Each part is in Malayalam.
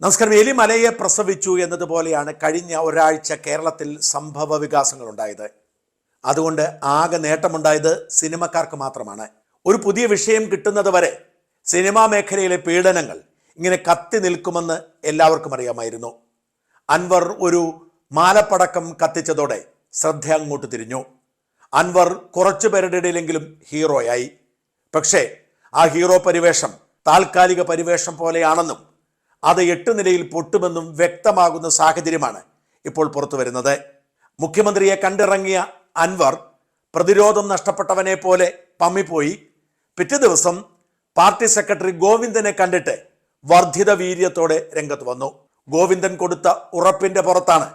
നമസ്കാരം. എലിമലയെ പ്രസവിച്ചു എന്നതുപോലെയാണ് കഴിഞ്ഞ ഒരാഴ്ച കേരളത്തിൽ സംഭവ വികാസങ്ങൾ ഉണ്ടായത് അതുകൊണ്ട് ആകെ നേട്ടമുണ്ടായത് സിനിമക്കാർക്ക് മാത്രമാണ്. ഒരു പുതിയ വിഷയം കിട്ടുന്നത് വരെ സിനിമാ മേഖലയിലെ പീഡനങ്ങൾ ഇങ്ങനെ കത്തി നിൽക്കുമെന്ന് എല്ലാവർക്കും അറിയാമായിരുന്നു. അൻവർ ഒരു മാലപ്പടക്കം കത്തിച്ചതോടെ ശ്രദ്ധ അങ്ങോട്ട് തിരിഞ്ഞു. അൻവർ കുറച്ചു പേരുടെ ഇടയിലെങ്കിലും ഹീറോയായി. പക്ഷേ ആ ഹീറോ പരിവേഷം താൽക്കാലിക പരിവേഷം പോലെയാണെന്നും അത് എട്ട് നിലയിൽ പൊട്ടുമെന്നും വ്യക്തമാകുന്ന സാഹചര്യമാണ് ഇപ്പോൾ പുറത്തു വരുന്നത്. മുഖ്യമന്ത്രിയെ കണ്ടിറങ്ങിയ അൻവർ പ്രതിരോധം നഷ്ടപ്പെട്ടവനെ പോലെ പമ്മിപ്പോയി. പിറ്റേ ദിവസം പാർട്ടി സെക്രട്ടറി ഗോവിന്ദനെ കണ്ടിട്ട് വർദ്ധിത വീര്യത്തോടെ രംഗത്ത് വന്നു. ഗോവിന്ദൻ കൊടുത്ത ഉറപ്പിന്റെ പുറത്താണ്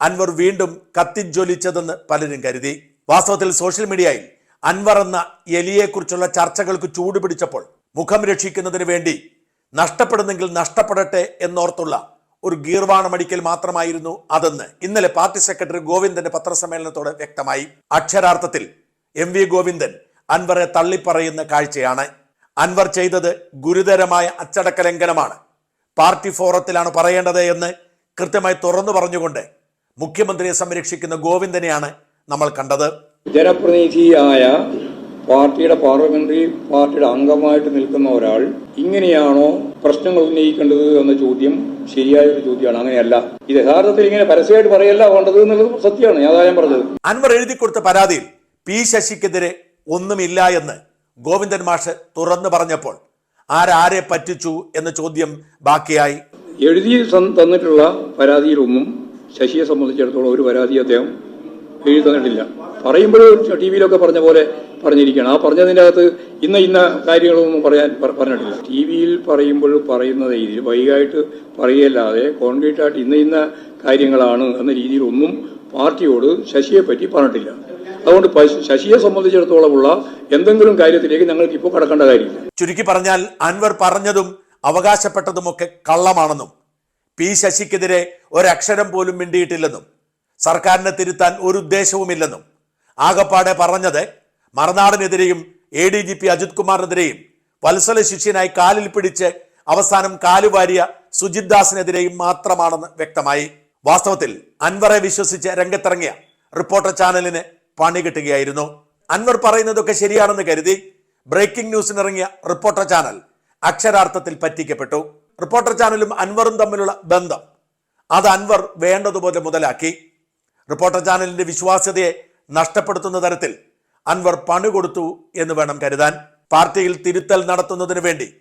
അൻവർ വീണ്ടും കത്തിജ്വലിച്ചതെന്ന് പലരും കരുതി. വാസ്തവത്തിൽ സോഷ്യൽ മീഡിയയിൽ അൻവർ എന്ന എലിയെക്കുറിച്ചുള്ള ചർച്ചകൾക്ക് ചൂടുപിടിച്ചപ്പോൾ മുഖം രക്ഷിക്കുന്നതിന് വേണ്ടി നഷ്ടപ്പെടുന്നെങ്കിൽ നഷ്ടപ്പെടട്ടെ എന്നോർത്തുള്ള ഒരു ഗീർവാണമടിക്കൽ മാത്രമായിരുന്നു അതെന്ന് ഇന്നലെ പാർട്ടി സെക്രട്ടറി ഗോവിന്ദന്റെ പത്രസമ്മേളനത്തോടെ വ്യക്തമായി. അക്ഷരാർത്ഥത്തിൽ എം വി ഗോവിന്ദൻ അൻവറെ തള്ളിപ്പറയുന്ന കാഴ്ചയാണ്. അൻവർ ചെയ്തത് ഗുരുതരമായ അച്ചടക്ക ലംഘനമാണ്. പാർട്ടി ഫോറത്തിലാണ് പറയേണ്ടത് എന്ന് കൃത്യമായി തുറന്നു പറഞ്ഞുകൊണ്ട് മുഖ്യമന്ത്രിയെ സംരക്ഷിക്കുന്ന ഗോവിന്ദനെയാണ് നമ്മൾ കണ്ടത്. ജനപ്രതിനിധിയായ പാർട്ടിയുടെ പാർലമെന്ററി പാർട്ടിയുടെ അംഗമായിട്ട് നിൽക്കുന്ന ഒരാൾ ഇങ്ങനെയാണോ പ്രശ്നങ്ങൾ ഉന്നയിക്കേണ്ടത് എന്ന ചോദ്യം ശരിയായ ഒരു ചോദ്യമാണ്. അങ്ങനെയല്ല. ഇത് യഥാർത്ഥത്തിൽ ഇങ്ങനെ പരസ്യമായിട്ട് പറയല്ല വേണ്ടത് എന്നുള്ളത് സത്യമാണ്. ഞാൻ പറഞ്ഞത്. അൻവർ എഴുതി കൊടുത്ത പരാതിയിൽ പി ശശിക്കെതിരെ ഒന്നുമില്ല എന്ന് ഗോവിന്ദൻ മാഷ് തുറന്നു പറഞ്ഞപ്പോൾ ആരാരെ പറ്റിച്ചു എന്ന ചോദ്യം ബാക്കിയായി. എഴുതി തന്നിട്ടുള്ള പരാതിയിലൊന്നും ശശിയെ സംബന്ധിച്ചിടത്തോളം ഒരു പരാതി അദ്ദേഹം എഴുതി തന്നിട്ടില്ല. പറയുമ്പോൾ ടി വിയിലൊക്കെ പറഞ്ഞ പോലെ പറഞ്ഞിരിക്കുകയാണ്. ആ പറഞ്ഞതിന്റെ അകത്ത് ഇന്ന ഇന്ന കാര്യങ്ങളൊന്നും പറയാൻ പറഞ്ഞിട്ടില്ല. ടി വിയിൽ പറയുമ്പോൾ പറയുന്ന രീതിയിൽ വൈകായിട്ട് പറയുകയല്ലാതെ കോൺക്രീറ്റ് ആയിട്ട് ഇന്ന ഇന്ന കാര്യങ്ങളാണ് എന്ന രീതിയിലൊന്നും പാർട്ടിയോട് ശശിയെ പറ്റി പറഞ്ഞിട്ടില്ല. അതുകൊണ്ട് ശശിയെ സംബന്ധിച്ചിടത്തോളമുള്ള എന്തെങ്കിലും കാര്യത്തിലേക്ക് ഞങ്ങൾക്ക് ഇപ്പോൾ കടക്കേണ്ട കാര്യമില്ല. ചുരുക്കി പറഞ്ഞാൽ അൻവർ പറഞ്ഞതും അവകാശപ്പെട്ടതുമൊക്കെ കള്ളമാണെന്നും പി ശശിക്കെതിരെ ഒരക്ഷരം പോലും മിണ്ടിയിട്ടില്ലെന്നും സർക്കാരിനെ തിരുത്താൻ ഒരു ഉദ്ദേശവുമില്ലെന്നും ആകപ്പാടെ പറഞ്ഞത് മറുനാടിനെതിരെയും A D G P Ajith കുമാറിനെതിരെയും വത്സല ശിഷ്യനായി കാലിൽ പിടിച്ച് അവസാനം കാലുവാരിയ സുജിത് ദാസിനെതിരെയും മാത്രമാണെന്ന് വ്യക്തമായി. വാസ്തവത്തിൽ അൻവറെ വിശ്വസിച്ച് രംഗത്തിറങ്ങിയ റിപ്പോർട്ടർ ചാനലിന് പണി കിട്ടുകയായിരുന്നു. അൻവർ പറയുന്നതൊക്കെ ശരിയാണെന്ന് കരുതി ബ്രേക്കിംഗ് ന്യൂസിനിറങ്ങിയ റിപ്പോർട്ടർ ചാനൽ അക്ഷരാർത്ഥത്തിൽ പറ്റിക്കപ്പെട്ടു. റിപ്പോർട്ടർ ചാനലും അൻവറും തമ്മിലുള്ള ബന്ധം അത് അൻവർ വേണ്ടതുപോലെ മുതലാക്കി. റിപ്പോർട്ടർ ചാനലിന്റെ വിശ്വാസ്യതയെ നഷ്ടപ്പെടുത്തുന്ന തരത്തിൽ അൻവർ പണി കൊടുത്തു എന്ന് വേണം കരുതാൻ. പാർട്ടിയിൽ തിരുത്തൽ നടത്തുന്നതിന് വേണ്ടി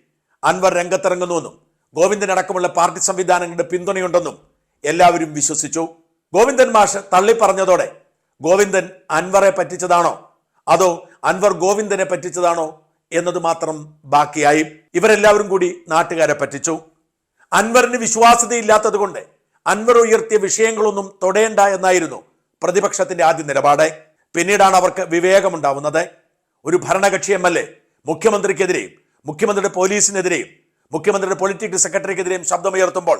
അൻവർ രംഗത്തിറങ്ങുന്നുവെന്നും ഗോവിന്ദൻ അടക്കമുള്ള പാർട്ടി സംവിധാനങ്ങളുടെ പിന്തുണയുണ്ടെന്നും എല്ലാവരും വിശ്വസിച്ചു. ഗോവിന്ദൻ മാഷ് തള്ളിപ്പറഞ്ഞതോടെ ഗോവിന്ദൻ അൻവറെ പറ്റിച്ചതാണോ? അതോ അൻവർ ഗോവിന്ദനെ പറ്റിച്ചതാണോ എന്നത് മാത്രം ബാക്കിയായി. ഇവരെല്ലാവരും കൂടി നാട്ടുകാരെ പറ്റിച്ചു. അൻവറിന് വിശ്വാസ്യതയില്ലാത്തത് കൊണ്ട് അൻവർ ഉയർത്തിയ വിഷയങ്ങളൊന്നും തൊടേണ്ട എന്നായിരുന്നു പ്രതിപക്ഷത്തിന്റെ ആദ്യ നിലപാട്. പിന്നീടാണ് അവർക്ക് വിവേകമുണ്ടാവുന്നത്. ഒരു ഭരണകക്ഷി എം എൽ എ മുഖ്യമന്ത്രിക്കെതിരെയും മുഖ്യമന്ത്രിയുടെ പോലീസിനെതിരെയും മുഖ്യമന്ത്രിയുടെ പൊളിറ്റിക്കൽ സെക്രട്ടറിക്കെതിരെയും ശബ്ദമുയർത്തുമ്പോൾ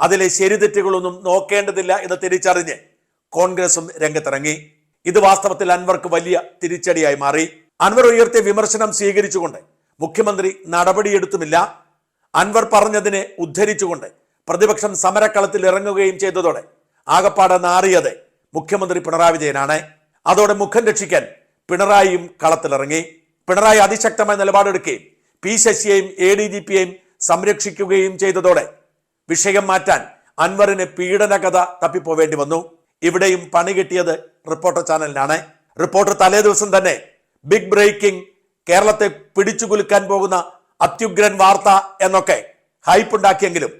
അതിലെ ശരിതെറ്റുകളൊന്നും നോക്കേണ്ടതില്ല എന്ന് തിരിച്ചറിഞ്ഞ് കോൺഗ്രസും രംഗത്തിറങ്ങി. ഇത് വാസ്തവത്തിൽ അൻവർക്ക് വലിയ തിരിച്ചടിയായി മാറി. അൻവർ ഉയർത്തിയ വിമർശനം സ്വീകരിച്ചുകൊണ്ട് മുഖ്യമന്ത്രി നടപടിയെടുത്തുമില്ല. അൻവർ പറഞ്ഞതിനെ ഉദ്ധരിച്ചുകൊണ്ട് പ്രതിപക്ഷം സമരക്കളത്തിൽ ഇറങ്ങുകയും ചെയ്തതോടെ ആകപ്പാടെ നാറിയത് മുഖ്യമന്ത്രി പിണറായി വിജയനാണ്. അതോടെ മുഖം രക്ഷിക്കാൻ പിണറായിയും കളത്തിലിറങ്ങി. പിണറായി അതിശക്തമായ നിലപാടെടുക്കുകയും പി ശശിയെയും എ ഡി ജി പിയെയും സംരക്ഷിക്കുകയും ചെയ്തതോടെ വിഷയം മാറ്റാൻ അൻവറിന് പീഡന കഥ തപ്പിപ്പോവേണ്ടി വന്നു. ഇവിടെയും പണി കിട്ടിയത് റിപ്പോർട്ടർ ചാനലിനാണ്. റിപ്പോർട്ടർ തലേ ദിവസം തന്നെ ബിഗ് ബ്രേക്കിംഗ് കേരളത്തെ പിടിച്ചു കുലുക്കാൻ പോകുന്ന അത്യുഗ്രൻ വാർത്ത എന്നൊക്കെ ഹൈപ്പ് ഉണ്ടാക്കിയെങ്കിലും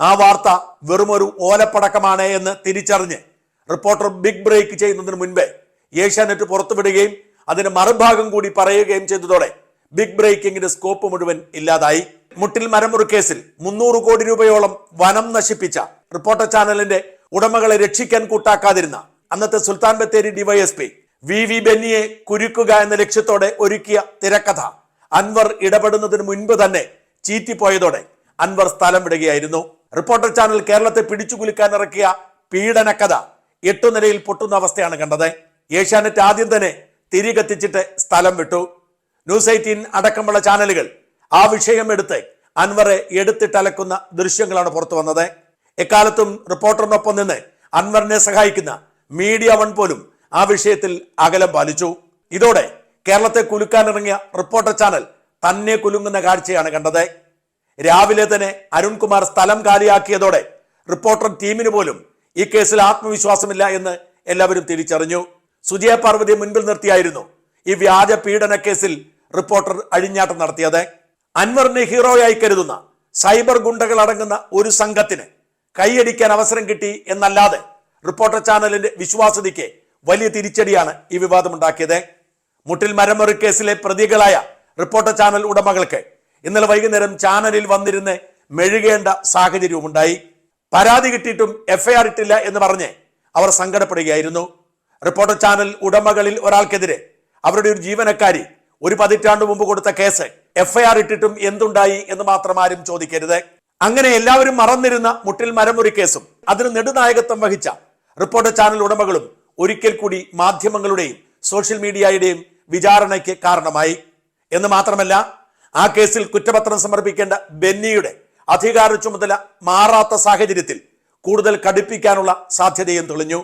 ആ വാർത്ത വെറുമൊരു ഓലപ്പടക്കമാണ് എന്ന് തിരിച്ചറിഞ്ഞ് റിപ്പോർട്ടർ ബിഗ് ബ്രേക്ക് ചെയ്യുന്നതിന് മുൻപേ ഏഷ്യാനെറ്റ് പുറത്തുവിടുകയും അതിന് മറുഭാഗം കൂടി പറയുകയും ചെയ്തതോടെ ബിഗ് ബ്രേക്കിംഗിന്റെ സ്കോപ്പ് മുഴുവൻ ഇല്ലാതായി. മുട്ടിൽ മരമുറി കേസിൽ മുന്നൂറ് കോടി രൂപയോളം വനം നശിപ്പിച്ച റിപ്പോർട്ടർ ചാനലിന്റെ ഉടമകളെ രക്ഷിക്കാൻ കൂട്ടാക്കാതിരുന്ന അന്നത്തെ Sultan Bathery DYSP V V ബെന്നിയെ കുരുക്കുക എന്ന ലക്ഷ്യത്തോടെ ഒരുക്കിയ തിരക്കഥ അൻവർ ഇടപെടുന്നതിന് മുൻപ് തന്നെ ചീറ്റിപ്പോയതോടെ അൻവർ സ്ഥലം വിടുകയായിരുന്നു. റിപ്പോർട്ടർ ചാനൽ കേരളത്തെ പിടിച്ചുകുലുക്കാൻ ഇറക്കിയ പീഡനക്കഥ എട്ടു നിലയിൽ പൊട്ടുന്ന അവസ്ഥയാണ് കണ്ടത്. ഏഷ്യാനെറ്റ് ആദ്യം തന്നെ തിരി കത്തിച്ചിട്ട് സ്ഥലം വിട്ടു. ന്യൂസ് എയ്റ്റീൻ അടക്കമുള്ള ചാനലുകൾ ആ വിഷയം എടുത്ത് അൻവറെ എടുത്തിട്ടലക്കുന്ന ദൃശ്യങ്ങളാണ് പുറത്തു വന്നത്. എക്കാലത്തും റിപ്പോർട്ടറിനൊപ്പം നിന്ന് അൻവറിനെ സഹായിക്കുന്ന മീഡിയ വൺ പോലും ആ വിഷയത്തിൽ അകലം പാലിച്ചു. ഇതോടെ കേരളത്തെ കുലുക്കാനിറങ്ങിയ റിപ്പോർട്ടർ ചാനൽ തന്നെ കുലുങ്ങുന്ന കാഴ്ചയാണ് കണ്ടത്. രാവിലെ തന്നെ അരുൺകുമാർ സ്ഥലം കാലിയാക്കിയതോടെ റിപ്പോർട്ടർ ടീമിന് പോലും ഈ കേസിൽ ആത്മവിശ്വാസമില്ല എന്ന് എല്ലാവരും തിരിച്ചറിഞ്ഞു. സുജയ പാർവതി മുൻപിൽ നിർത്തിയായിരുന്നു ഈ വ്യാജ പീഡന കേസിൽ റിപ്പോർട്ടർ അഴിഞ്ഞാട്ടം നടത്തിയത്. അൻവറിനെ ഹീറോയായി കരുതുന്ന സൈബർ ഗുണ്ടകൾ അടങ്ങുന്ന ഒരു സംഘത്തിന് കൈയടിക്കാൻ അവസരം കിട്ടി എന്നല്ലാതെ റിപ്പോർട്ടർ ചാനലിന്റെ വിശ്വാസ്യതയ്ക്ക് വലിയ തിരിച്ചടിയാണ് ഈ വിവാദമുണ്ടാക്കിയത്. മുട്ടിൽ മരമറി കേസിലെ പ്രതികളായ റിപ്പോർട്ടർ ചാനൽ ഉടമകൾക്ക് ഇന്നലെ വൈകുന്നേരം ചാനലിൽ വന്നിരുന്ന് മെഴുകേണ്ട സാഹചര്യവുമുണ്ടായി. പരാതി കിട്ടിയിട്ടും എഫ്ഐആർ ഇട്ടില്ല എന്ന് പറഞ്ഞ് അവർ സങ്കടപ്പെടുകയായിരുന്നു. റിപ്പോർട്ടർ ചാനൽ ഉടമകളിൽ ഒരാൾക്കെതിരെ അവരുടെ ഒരു ജീവനക്കാരി ഒരു പതിറ്റാണ്ട് മുമ്പ് കൊടുത്ത കേസ് എഫ്ഐആർ ഇട്ടിട്ടും എന്തുണ്ടായി എന്ന് മാത്രം ആരും ചോദിക്കരുത്. അങ്ങനെ എല്ലാവരും മറന്നിരുന്ന മുട്ടിൽ മരമുറി കേസും അതിന് നെടുനായകത്വം വഹിച്ച റിപ്പോർട്ടർ ചാനൽ ഉടമകളും ഒരിക്കൽ കൂടി മാധ്യമങ്ങളുടെയും സോഷ്യൽ മീഡിയയുടെയും വിചാരണയ്ക്ക് കാരണമായി. എന്ന് മാത്രമല്ല ആ കേസിൽ കുറ്റപത്രം സമർപ്പിക്കേണ്ട ബെന്നിയുടെ അധികാര ചുമതല മാറാത്ത സാഹചര്യത്തിൽ കൂടുതൽ കടുപ്പിക്കാനുള്ള സാധ്യതയും തെളിഞ്ഞു.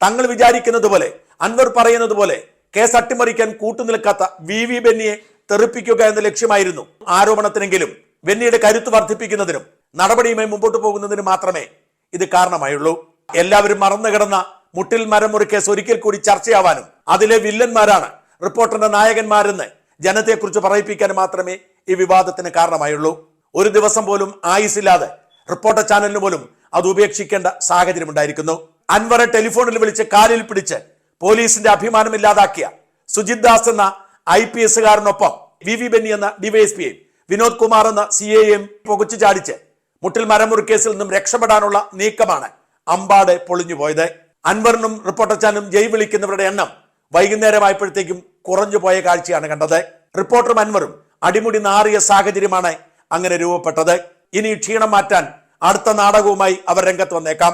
തങ്ങൾ വിചാരിക്കുന്നത് പോലെ അൻവർ പറയുന്നത് പോലെ കേസ് അട്ടിമറിക്കാൻ കൂട്ടുനിൽക്കാത്ത വി വി ബെന്നിയെ തെറിപ്പിക്കുക എന്ന ലക്ഷ്യമായിരുന്നു ആരോപണത്തിനെങ്കിലും ബെന്നിയുടെ കരുത്ത് വർദ്ധിപ്പിക്കുന്നതിനും നടപടിയുമായി മുമ്പോട്ട് പോകുന്നതിനും മാത്രമേ ഇത് കാരണമായുള്ളൂ. എല്ലാവരും മറന്നു കിടന്ന മുട്ടിൽ മരമുറി കേസ് ഒരിക്കൽ കൂടി ചർച്ചയാവാനും അതിലെ വില്ലന്മാരാണ് റിപ്പോർട്ടറിന്റെ നായകന്മാരെന്ന് ജനത്തെക്കുറിച്ച് പറയിപ്പിക്കാൻ മാത്രമേ ഈ വിവാദത്തിന് കാരണമായുള്ളൂ. ഒരു ദിവസം പോലും ആയുസില്ലാതെ റിപ്പോർട്ടർ ചാനലിന് പോലും അത് ഉപേക്ഷിക്കേണ്ട സാഹചര്യം ഉണ്ടായിരിക്കുന്നു. അൻവറെ ടെലിഫോണിൽ വിളിച്ച് കാലിൽ പിടിച്ച് പോലീസിന്റെ അഭിമാനം ഇല്ലാതാക്കിയ സുജിത് ദാസ് എന്ന ഐ പി എസുകാരനൊപ്പം വി വി ബെന്നി എന്ന ഡിവൈഎസ്പിയെയും വിനോദ് കുമാർ എന്ന സി എയും പുകച്ചു ചാടിച്ച് മുട്ടിൽ മരമുറി കേസിൽ നിന്നും രക്ഷപ്പെടാനുള്ള നീക്കമാണ് അമ്പാടെ പൊളിഞ്ഞുപോയത് അൻവറിനും റിപ്പോർട്ടർ ചാനലും ജയ് വിളിക്കുന്നവരുടെ എണ്ണം വൈകുന്നേരമായപ്പോഴത്തേക്കും കുറഞ്ഞു പോയ കാഴ്ചയാണ് കണ്ടത്. റിപ്പോർട്ടറും അൻവറും അടിമുടി നാറിയ സാഹചര്യമാണ് അങ്ങനെ രൂപപ്പെട്ടത്. ഇനി ക്ഷീണം മാറ്റാൻ അടുത്ത നാടകവുമായി അവർ രംഗത്ത് വന്നേക്കാം.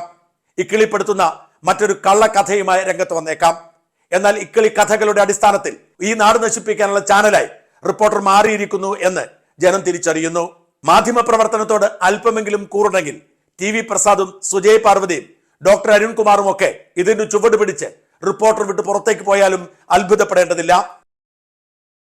ഇക്കിളിപ്പെടുത്തുന്ന മറ്റൊരു കള്ളക്കഥയുമായി രംഗത്ത് വന്നേക്കാം. എന്നാൽ ഇക്കിളി കഥകളുടെ അടിസ്ഥാനത്തിൽ ഈ നാട് നശിപ്പിക്കാനുള്ള ചാനലായി റിപ്പോർട്ടർ മാറിയിരിക്കുന്നു എന്ന് ജനം തിരിച്ചറിയുന്നു. മാധ്യമ പ്രവർത്തനത്തോട് അല്പമെങ്കിലും കൂറുണ്ടെങ്കിൽ ടി വി പ്രസാദും സുജയ് പാർവതിയും ഡോക്ടർ അരുൺകുമാറും ഒക്കെ ഇതിന് ചുവട് പിടിച്ച് റിപ്പോർട്ടർ വിട്ട് പുറത്തേക്ക് പോയാലും അത്ഭുതപ്പെടേണ്ടതില്ല.